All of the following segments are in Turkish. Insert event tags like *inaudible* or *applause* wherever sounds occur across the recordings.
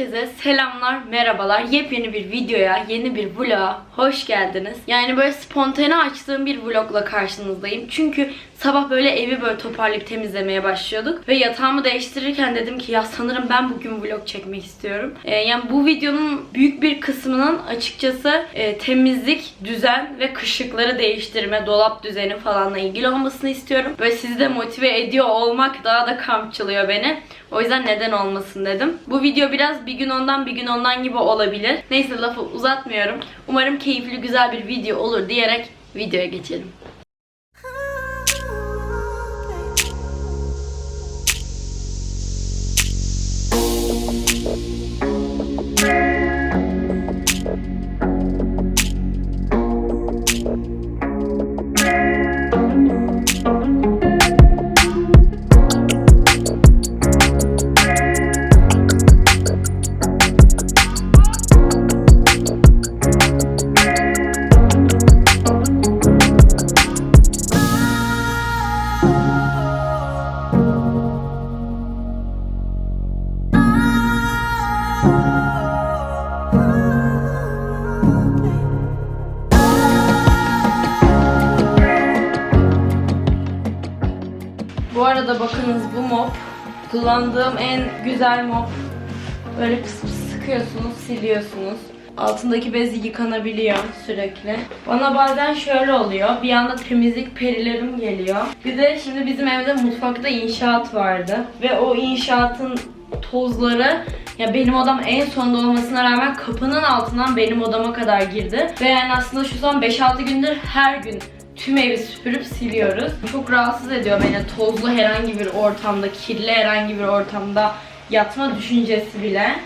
Herkese selamlar, merhabalar. Yepyeni bir videoya, yeni bir vloga hoş geldiniz. Yani böyle spontane açtığım bir vlogla karşınızdayım. Çünkü sabah böyle evi böyle toparlayıp temizlemeye başlıyorduk. Ve yatağımı değiştirirken dedim ki ya sanırım ben bugün vlog çekmek istiyorum. Ee, yani bu videonun büyük bir kısmının açıkçası e, temizlik, düzen ve kışlıkları değiştirme, dolap düzeni falanla ilgili olmasını istiyorum. Böyle sizi de motive ediyor olmak daha da kampçılıyor beni. O yüzden neden olmasın dedim. Bu video biraz bir gün ondan bir gün ondan gibi olabilir. Neyse lafı uzatmıyorum. Umarım keyifli güzel bir video olur diyerek videoya geçelim. Arada bakınız bu mop kullandığım en güzel mop. Böyle pıs pıs sıkıyorsunuz, siliyorsunuz. Altındaki bez yıkanabiliyor sürekli. Bana bazen şöyle oluyor. Bir anda temizlik perilerim geliyor. Bir de şimdi bizim evde mutfakta inşaat vardı. Ve o inşaatın tozları ya benim odam en sonda olmasına rağmen kapının altından benim odama kadar girdi. Ve yani aslında şu son 5-6 gündür her gün tüm evi süpürüp siliyoruz. Çok rahatsız ediyor beni tozlu herhangi bir ortamda, kirli herhangi bir ortamda yatma düşüncesi bile.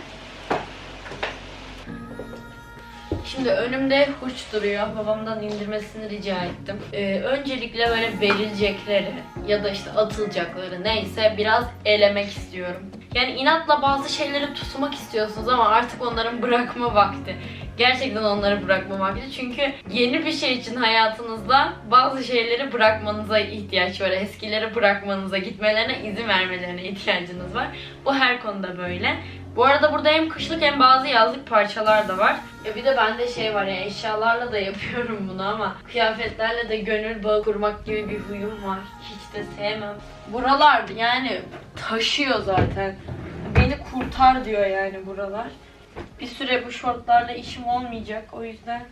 Şimdi önümde huç duruyor. Babamdan indirmesini rica ettim. Ee, öncelikle böyle verilecekleri ya da işte atılacakları neyse biraz elemek istiyorum. Yani inatla bazı şeyleri tutmak istiyorsunuz ama artık onların bırakma vakti. Gerçekten onları bırakma vakti. Çünkü yeni bir şey için hayatınızda bazı şeyleri bırakmanıza ihtiyaç var. Eskileri bırakmanıza, gitmelerine izin vermelerine ihtiyacınız var. Bu her konuda böyle. Bu arada burada hem kışlık hem bazı yazlık parçalar da var. Ya bir de bende şey var ya eşyalarla da yapıyorum bunu ama kıyafetlerle de gönül bağı kurmak gibi bir huyum var. Hiç de sevmem. Buralar yani taşıyor zaten. Beni kurtar diyor yani buralar. Bir süre bu şortlarla işim olmayacak o yüzden.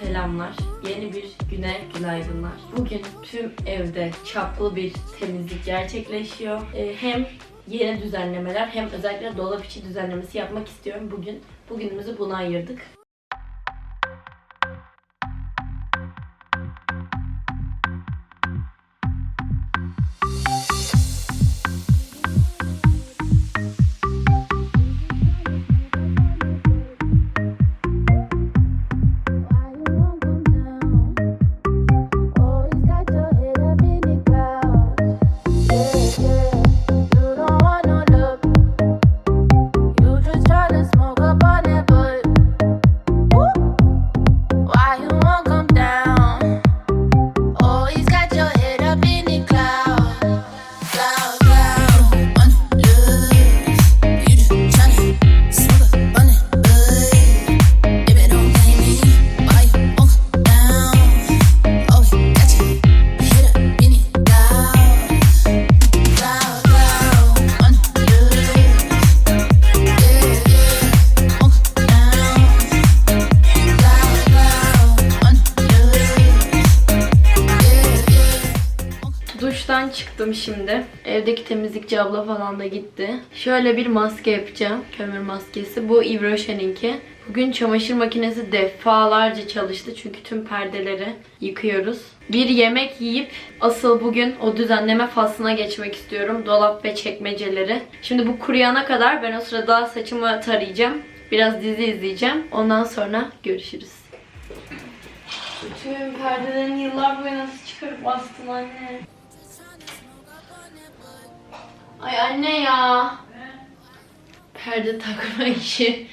Selamlar. Yeni bir güne günaydınlar. Bugün tüm evde çaplı bir temizlik gerçekleşiyor. Ee, hem yeni düzenlemeler hem özellikle dolap içi düzenlemesi yapmak istiyorum bugün. Bugünümüzü buna ayırdık. Çıktım şimdi. Evdeki temizlikçi abla falan da gitti. Şöyle bir maske yapacağım. Kömür maskesi. Bu Yves Rocher'inki. Bugün çamaşır makinesi defalarca çalıştı. Çünkü tüm perdeleri yıkıyoruz. Bir yemek yiyip asıl bugün o düzenleme faslına geçmek istiyorum. Dolap ve çekmeceleri. Şimdi bu kuruyana kadar ben o sırada saçımı tarayacağım. Biraz dizi izleyeceğim. Ondan sonra görüşürüz. Bütün perdelerini yıllar boyu nasıl çıkarıp bastın anne? Ay anne ya. Perde takma işi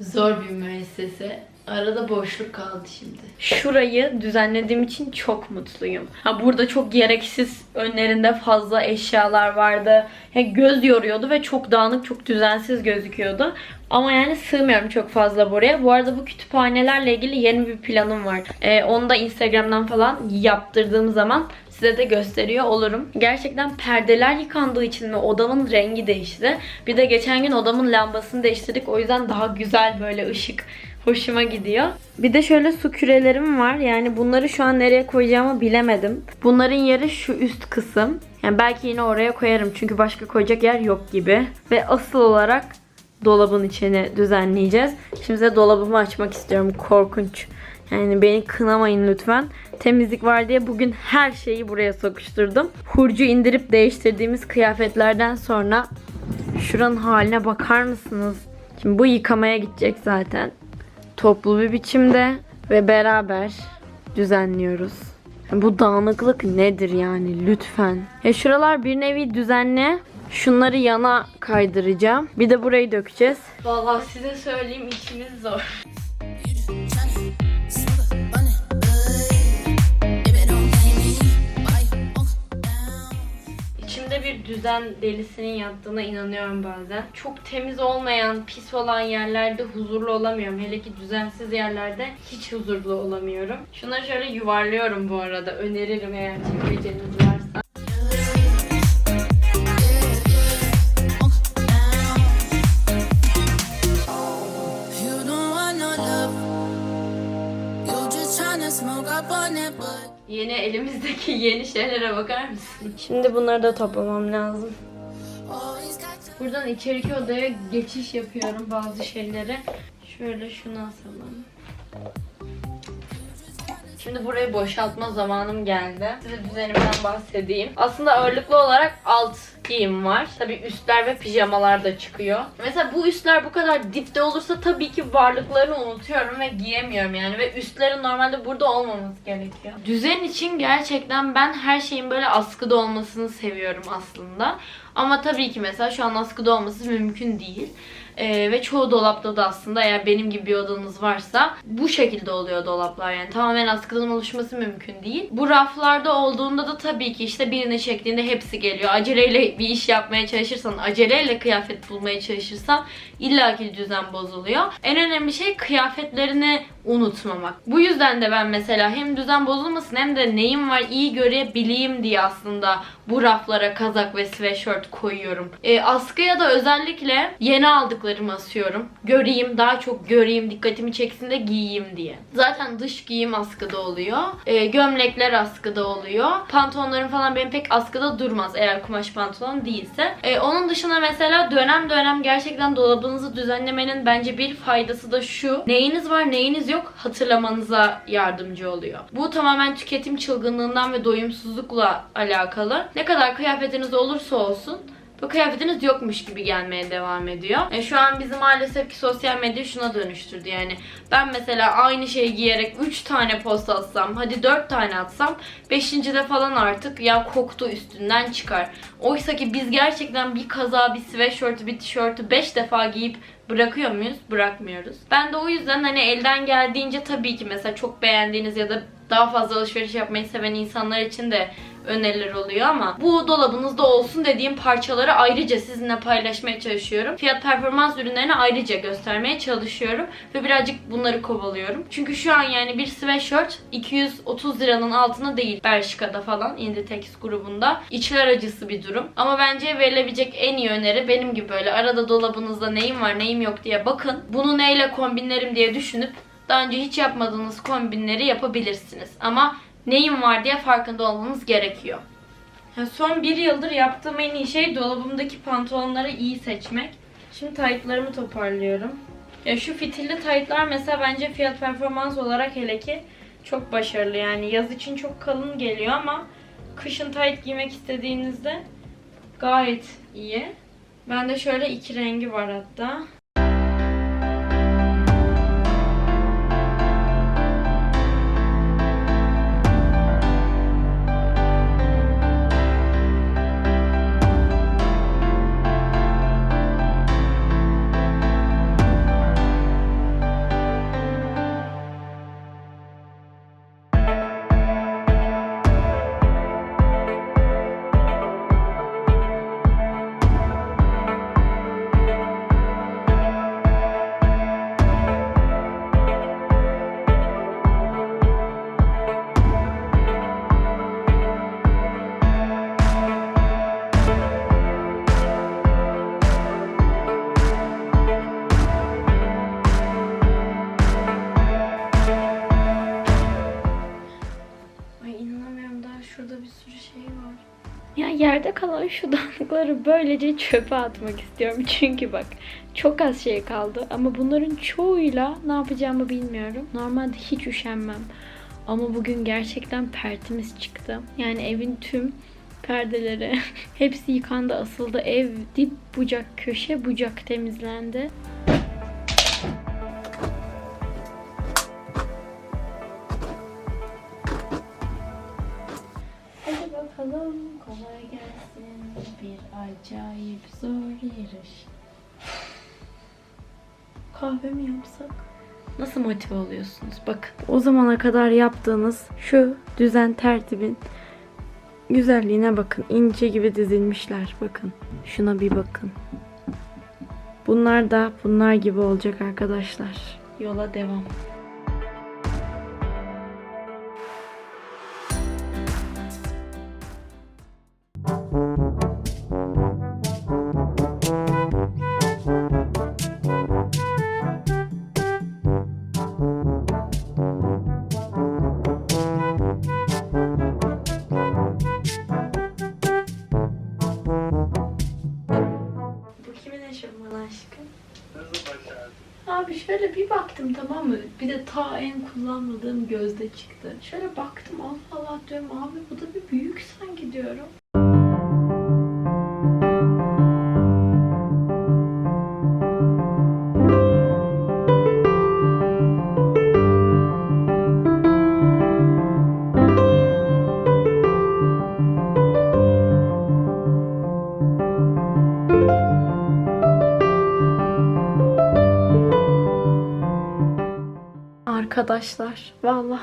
zor bir müessese. Arada boşluk kaldı şimdi. Şurayı düzenlediğim için çok mutluyum. Ha burada çok gereksiz önlerinde fazla eşyalar vardı. Ya göz yoruyordu ve çok dağınık, çok düzensiz gözüküyordu. Ama yani sığmıyorum çok fazla buraya. Bu arada bu kütüphanelerle ilgili yeni bir planım var. Ee, onu da Instagram'dan falan yaptırdığım zaman size de gösteriyor olurum. Gerçekten perdeler yıkandığı için ve odamın rengi değişti. Bir de geçen gün odamın lambasını değiştirdik. O yüzden daha güzel böyle ışık hoşuma gidiyor. Bir de şöyle su kürelerim var. Yani bunları şu an nereye koyacağımı bilemedim. Bunların yeri şu üst kısım. Yani belki yine oraya koyarım çünkü başka koyacak yer yok gibi. Ve asıl olarak dolabın içini düzenleyeceğiz. Şimdi size dolabımı açmak istiyorum. Korkunç. Yani beni kınamayın lütfen. Temizlik var diye bugün her şeyi buraya sokuşturdum. Hurcu indirip değiştirdiğimiz kıyafetlerden sonra şuranın haline bakar mısınız? Şimdi bu yıkamaya gidecek zaten. Toplu bir biçimde ve beraber düzenliyoruz. Bu dağınıklık nedir yani lütfen. Ya şuralar bir nevi düzenli. Şunları yana kaydıracağım. Bir de burayı dökeceğiz. Vallahi size söyleyeyim işimiz zor. Bir düzen delisinin yattığına inanıyorum bazen. Çok temiz olmayan, pis olan yerlerde huzurlu olamıyorum. Hele ki düzensiz yerlerde hiç huzurlu olamıyorum. Şunları şöyle yuvarlıyorum bu arada. Öneririm eğer çekmeceniz varsa. Elimizdeki yeni şeylere bakar mısın? Şimdi bunları da toplamam lazım. Buradan içeriki odaya geçiş yapıyorum bazı şeyleri. Şöyle şunu asalım. Şimdi burayı boşaltma zamanım geldi. Size düzenimden bahsedeyim. Aslında ağırlıklı olarak alt giyim var. Tabi üstler ve pijamalar da çıkıyor. Mesela bu üstler bu kadar dipte olursa tabii ki varlıklarını unutuyorum ve giyemiyorum yani. Ve üstlerin normalde burada olmaması gerekiyor. Düzen için gerçekten ben her şeyin böyle askıda olmasını seviyorum aslında. Ama tabii ki mesela şu an askıda olması mümkün değil. Ee, ve çoğu dolapta da aslında eğer benim gibi bir odanız varsa bu şekilde oluyor dolaplar yani tamamen askıdan oluşması mümkün değil. Bu raflarda olduğunda da tabii ki işte birini çektiğinde hepsi geliyor. Aceleyle bir iş yapmaya çalışırsan, aceleyle kıyafet bulmaya çalışırsan illaki düzen bozuluyor. En önemli şey kıyafetlerini unutmamak. Bu yüzden de ben mesela hem düzen bozulmasın hem de neyim var iyi görebileyim diye aslında bu raflara kazak ve sweatshirt koyuyorum. E, askıya da özellikle yeni aldıklarımı asıyorum. Göreyim, daha çok göreyim, dikkatimi çeksin de giyeyim diye. Zaten dış giyim askıda oluyor. E, gömlekler askıda oluyor. Pantolonlarım falan benim pek askıda durmaz eğer kumaş pantolon değilse. E, onun dışında mesela dönem dönem gerçekten dolabınızı düzenlemenin bence bir faydası da şu. Neyiniz var, neyiniz yok hatırlamanıza yardımcı oluyor. Bu tamamen tüketim çılgınlığından ve doyumsuzlukla alakalı. Ne kadar kıyafetiniz olursa olsun bu kıyafetiniz yokmuş gibi gelmeye devam ediyor. E, şu an bizi maalesef ki sosyal medya şuna dönüştürdü yani. Ben mesela aynı şeyi giyerek 3 tane post atsam, hadi 4 tane atsam, 5. de falan artık ya koktu üstünden çıkar. Oysa ki biz gerçekten bir kaza, bir sweatshirt, bir tişörtü 5 defa giyip bırakıyor muyuz? Bırakmıyoruz. Ben de o yüzden hani elden geldiğince tabii ki mesela çok beğendiğiniz ya da daha fazla alışveriş yapmayı seven insanlar için de öneriler oluyor ama bu dolabınızda olsun dediğim parçaları ayrıca sizinle paylaşmaya çalışıyorum. Fiyat performans ürünlerini ayrıca göstermeye çalışıyorum ve birazcık bunları kovalıyorum. Çünkü şu an yani bir sweatshirt 230 liranın altına değil Belçika'da falan Inditex grubunda. İçler acısı bir durum. Ama bence verilebilecek en iyi öneri benim gibi böyle arada dolabınızda neyim var neyim yok diye bakın. Bunu neyle kombinlerim diye düşünüp daha önce hiç yapmadığınız kombinleri yapabilirsiniz. Ama neyim var diye farkında olmanız gerekiyor. Son bir yıldır yaptığım en iyi şey dolabımdaki pantolonları iyi seçmek. Şimdi taytlarımı toparlıyorum. Ya şu fitilli taytlar mesela bence fiyat performans olarak hele ki çok başarılı. Yani yaz için çok kalın geliyor ama kışın tayt giymek istediğinizde gayet iyi. Bende şöyle iki rengi var hatta. Yerde kalan şu *laughs* dağınıkları böylece çöpe atmak istiyorum. Çünkü bak çok az şey kaldı ama bunların çoğuyla ne yapacağımı bilmiyorum. Normalde hiç üşenmem. Ama bugün gerçekten pertimiz çıktı. Yani evin tüm perdeleri *laughs* hepsi yıkandı asıldı. Ev dip bucak köşe bucak temizlendi. Acayip zor yarış. Kahve mi yapsak? Nasıl motive oluyorsunuz? Bakın. O zamana kadar yaptığınız şu düzen tertibin güzelliğine bakın. İnce gibi dizilmişler. Bakın. Şuna bir bakın. Bunlar da bunlar gibi olacak arkadaşlar. Yola devam. Kimin eşofmanı aşkım? Abi şöyle bir baktım tamam mı? Bir de ta en kullanmadığım gözde çıktı. Şöyle baktım Allah Allah diyorum abi bu da bir büyük sanki diyorum.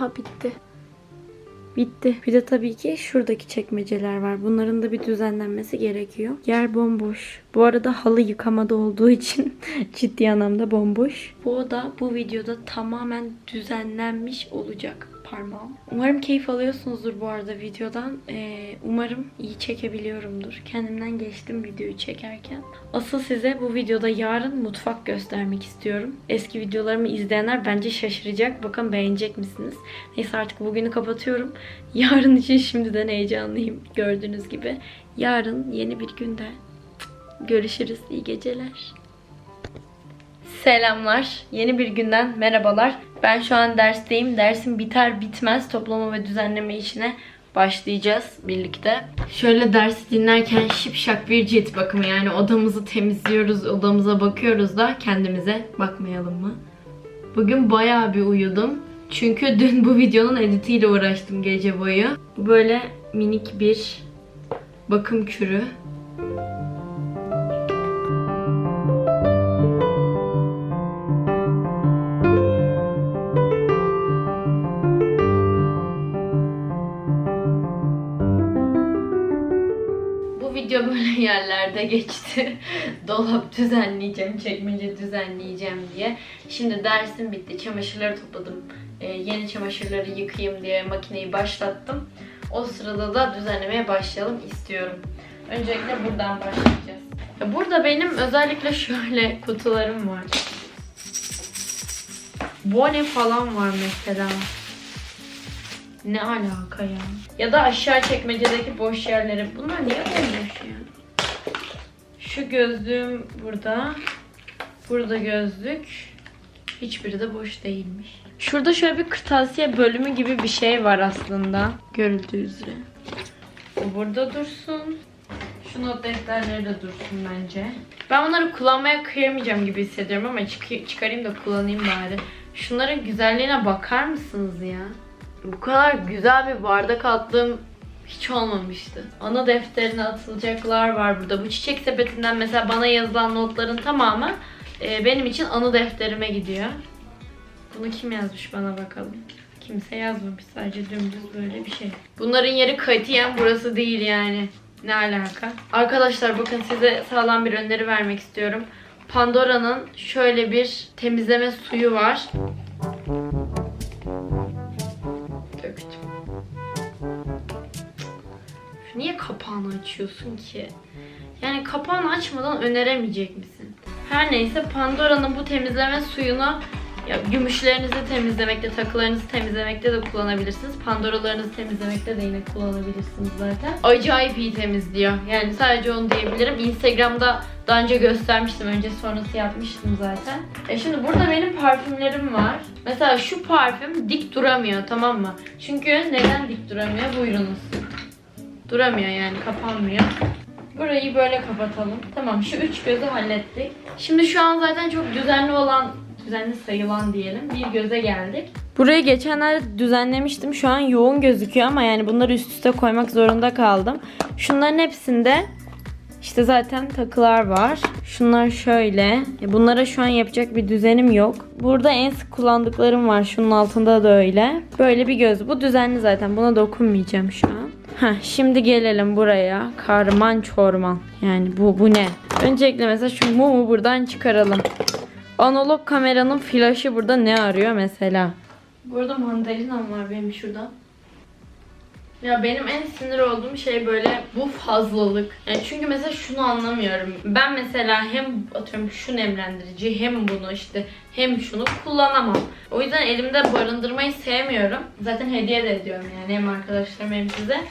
Vallahi bitti. Bitti. Bir de tabii ki şuradaki çekmeceler var. Bunların da bir düzenlenmesi gerekiyor. Yer bomboş. Bu arada halı yıkamada olduğu için *laughs* ciddi anlamda bomboş. Bu oda bu videoda tamamen düzenlenmiş olacak parmağım. Umarım keyif alıyorsunuzdur bu arada videodan. Ee, umarım iyi çekebiliyorumdur. Kendimden geçtim videoyu çekerken. Asıl size bu videoda yarın mutfak göstermek istiyorum. Eski videolarımı izleyenler bence şaşıracak. Bakın beğenecek misiniz? Neyse artık bugünü kapatıyorum. *laughs* Yarın için şimdiden heyecanlıyım. Gördüğünüz gibi. Yarın yeni bir günde görüşürüz. İyi geceler. Selamlar. Yeni bir günden merhabalar. Ben şu an dersteyim. Dersim biter bitmez toplama ve düzenleme işine başlayacağız birlikte. Şöyle dersi dinlerken şipşak bir cilt bakımı yani odamızı temizliyoruz, odamıza bakıyoruz da kendimize bakmayalım mı? Bugün bayağı bir uyudum. Çünkü dün bu videonun editiyle uğraştım gece boyu. Böyle minik bir bakım kürü. Yerlerde geçti. *laughs* Dolap düzenleyeceğim, çekmece düzenleyeceğim diye. Şimdi dersim bitti. Çamaşırları topladım. Ee, yeni çamaşırları yıkayayım diye makineyi başlattım. O sırada da düzenlemeye başlayalım istiyorum. Öncelikle buradan başlayacağız. Ya Burada benim özellikle şöyle kutularım var. Bone falan var mesela. Ne alaka ya? Ya da aşağı çekmecedeki boş yerleri. Bunlar niye bomboş ya? Şu gözlüğüm burada. Burada gözlük. Hiçbiri de boş değilmiş. Şurada şöyle bir kırtasiye bölümü gibi bir şey var aslında. Görüldüğü üzere. O burada dursun. Şu not defterleri de dursun bence. Ben bunları kullanmaya kıyamayacağım gibi hissediyorum ama çık- çıkarayım da kullanayım bari. Şunların güzelliğine bakar mısınız ya? Bu kadar güzel bir bardak attığım hiç olmamıştı. Ana defterine atılacaklar var burada. Bu çiçek sepetinden mesela bana yazılan notların tamamı e, benim için anı defterime gidiyor. Bunu kim yazmış bana bakalım. Kimse yazmamış. Sadece dümdüz böyle bir şey. Bunların yeri katiyen burası değil yani. Ne alaka? Arkadaşlar bakın size sağlam bir öneri vermek istiyorum. Pandora'nın şöyle bir temizleme suyu var. Kapağını açıyorsun ki? Yani kapağını açmadan öneremeyecek misin? Her neyse Pandora'nın bu temizleme suyunu Ya, gümüşlerinizi temizlemekte, takılarınızı temizlemekte de kullanabilirsiniz. Pandoralarınızı temizlemekte de yine kullanabilirsiniz zaten. Acayip iyi temizliyor. Yani sadece onu diyebilirim. Instagram'da daha önce göstermiştim. Önce sonrası yapmıştım zaten. E şimdi burada benim parfümlerim var. Mesela şu parfüm dik duramıyor tamam mı? Çünkü neden dik duramıyor? Buyurunuz. Duramıyor yani kapanmıyor. Burayı böyle kapatalım. Tamam şu üç gözü hallettik. Şimdi şu an zaten çok düzenli olan, düzenli sayılan diyelim bir göze geldik. Burayı geçenlerde düzenlemiştim. Şu an yoğun gözüküyor ama yani bunları üst üste koymak zorunda kaldım. Şunların hepsinde işte zaten takılar var. Şunlar şöyle. E, Bunlara şu an yapacak bir düzenim yok. Burada en sık kullandıklarım var. Şunun altında da öyle. Böyle bir göz. Bu düzenli zaten. Buna dokunmayacağım şu an. Heh, şimdi gelelim buraya. Karman çorman. Yani bu bu ne? Öncelikle mesela şu mumu buradan çıkaralım. Analog kameranın flaşı burada ne arıyor mesela? Burada mandalinam var benim şurada. Ya benim en sinir olduğum şey böyle bu fazlalık. Yani çünkü mesela şunu anlamıyorum. Ben mesela hem atıyorum şu nemlendirici hem bunu işte hem şunu kullanamam. O yüzden elimde barındırmayı sevmiyorum. Zaten hediye de ediyorum yani hem arkadaşlarım hem size.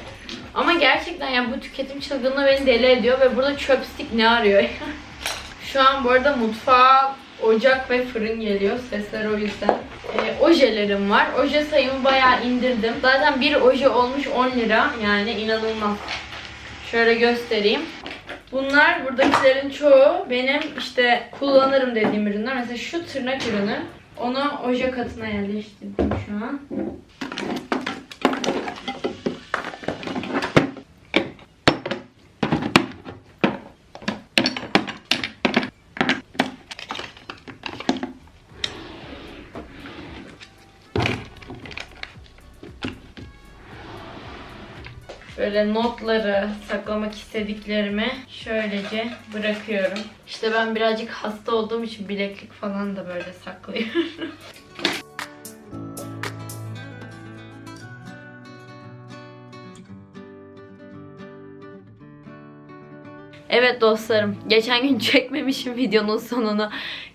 Ama gerçekten yani bu tüketim çılgınlığı beni deli ediyor ve burada chopstick ne arıyor? *laughs* Şu an bu arada mutfağa ocak ve fırın geliyor. Sesler o yüzden. Ee, ojelerim var. Oje sayımı bayağı indirdim. Zaten bir oje olmuş 10 lira. Yani inanılmaz. Şöyle göstereyim. Bunlar buradakilerin çoğu benim işte kullanırım dediğim ürünler. Mesela şu tırnak ürünü. Onu oje katına yerleştirdim şu an. Böyle notları, saklamak istediklerimi şöylece bırakıyorum. İşte ben birazcık hasta olduğum için bileklik falan da böyle saklıyorum. *laughs* Evet dostlarım, geçen gün *laughs* çekmemişim videonun sonunu.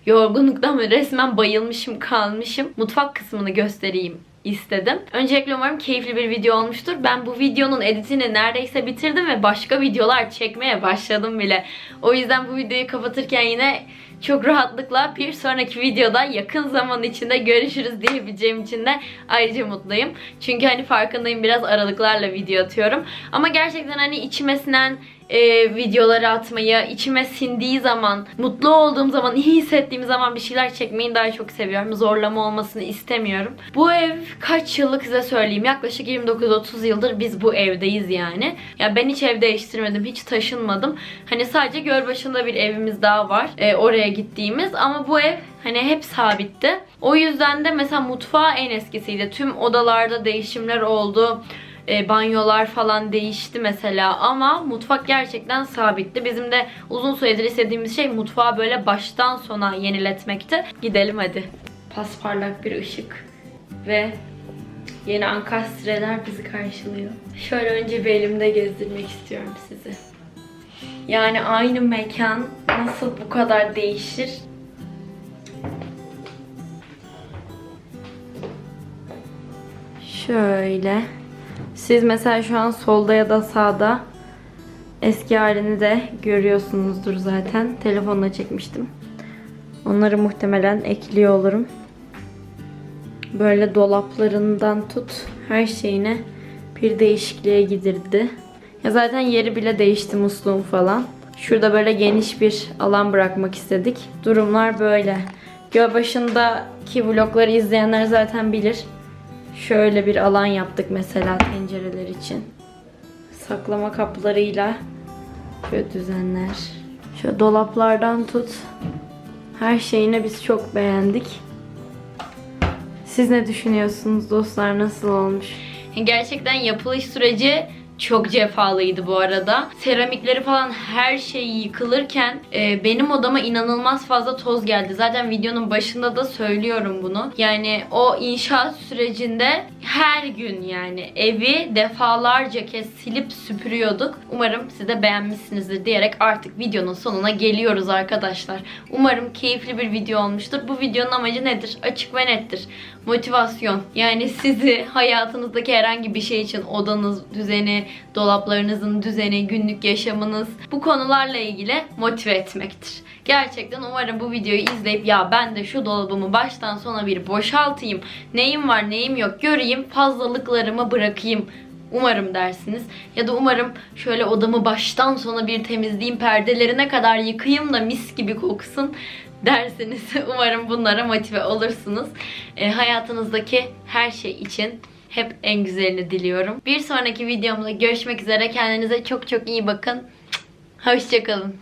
Yorgunluktan resmen bayılmışım, kalmışım. Mutfak kısmını göstereyim istedim. Öncelikle umarım keyifli bir video olmuştur. Ben bu videonun editini neredeyse bitirdim ve başka videolar çekmeye başladım bile. O yüzden bu videoyu kapatırken yine çok rahatlıkla bir sonraki videoda yakın zaman içinde görüşürüz diyebileceğim için de ayrıca mutluyum. Çünkü hani farkındayım biraz aralıklarla video atıyorum. Ama gerçekten hani içime sinen e, videoları atmayı, içime sindiği zaman, mutlu olduğum zaman, iyi hissettiğim zaman bir şeyler çekmeyi daha çok seviyorum. Zorlama olmasını istemiyorum. Bu ev kaç yıllık size söyleyeyim. Yaklaşık 29-30 yıldır biz bu evdeyiz yani. Ya ben hiç ev değiştirmedim, hiç taşınmadım. Hani sadece Gölbaşı'nda bir evimiz daha var. e, oraya gittiğimiz ama bu ev hani hep sabitti. O yüzden de mesela mutfağı en eskisiydi. Tüm odalarda değişimler oldu e, banyolar falan değişti mesela ama mutfak gerçekten sabitti. Bizim de uzun süredir istediğimiz şey mutfağı böyle baştan sona yeniletmekti. Gidelim hadi. Pasparlak bir ışık ve yeni ankastreler bizi karşılıyor. Şöyle önce bir elimde gezdirmek istiyorum sizi. Yani aynı mekan nasıl bu kadar değişir? Şöyle. Siz mesela şu an solda ya da sağda eski halini de görüyorsunuzdur zaten. Telefonla çekmiştim. Onları muhtemelen ekliyor olurum. Böyle dolaplarından tut her şeyine bir değişikliğe gidirdi. Ya zaten yeri bile değişti musluğum falan. Şurada böyle geniş bir alan bırakmak istedik. Durumlar böyle. Gölbaşı'ndaki vlogları izleyenler zaten bilir. Şöyle bir alan yaptık mesela tencereler için. Saklama kaplarıyla şöyle düzenler. Şöyle dolaplardan tut. Her şeyine biz çok beğendik. Siz ne düşünüyorsunuz dostlar? Nasıl olmuş? Gerçekten yapılış süreci çok cefalıydı bu arada. Seramikleri falan her şey yıkılırken e, benim odama inanılmaz fazla toz geldi. Zaten videonun başında da söylüyorum bunu. Yani o inşaat sürecinde her gün yani evi defalarca kez silip süpürüyorduk. Umarım siz de beğenmişsinizdir diyerek artık videonun sonuna geliyoruz arkadaşlar. Umarım keyifli bir video olmuştur. Bu videonun amacı nedir? Açık ve nettir. Motivasyon. Yani sizi hayatınızdaki herhangi bir şey için odanız düzeni, dolaplarınızın düzeni, günlük yaşamınız bu konularla ilgili motive etmektir. Gerçekten umarım bu videoyu izleyip ya ben de şu dolabımı baştan sona bir boşaltayım. Neyim var neyim yok göreyim fazlalıklarımı bırakayım Umarım dersiniz. Ya da umarım şöyle odamı baştan sona bir temizleyeyim, perdelerine kadar yıkayayım da mis gibi koksun dersiniz. *laughs* Umarım bunlara motive olursunuz. E, hayatınızdaki her şey için hep en güzelini diliyorum. Bir sonraki videomda görüşmek üzere. Kendinize çok çok iyi bakın. Hoşçakalın.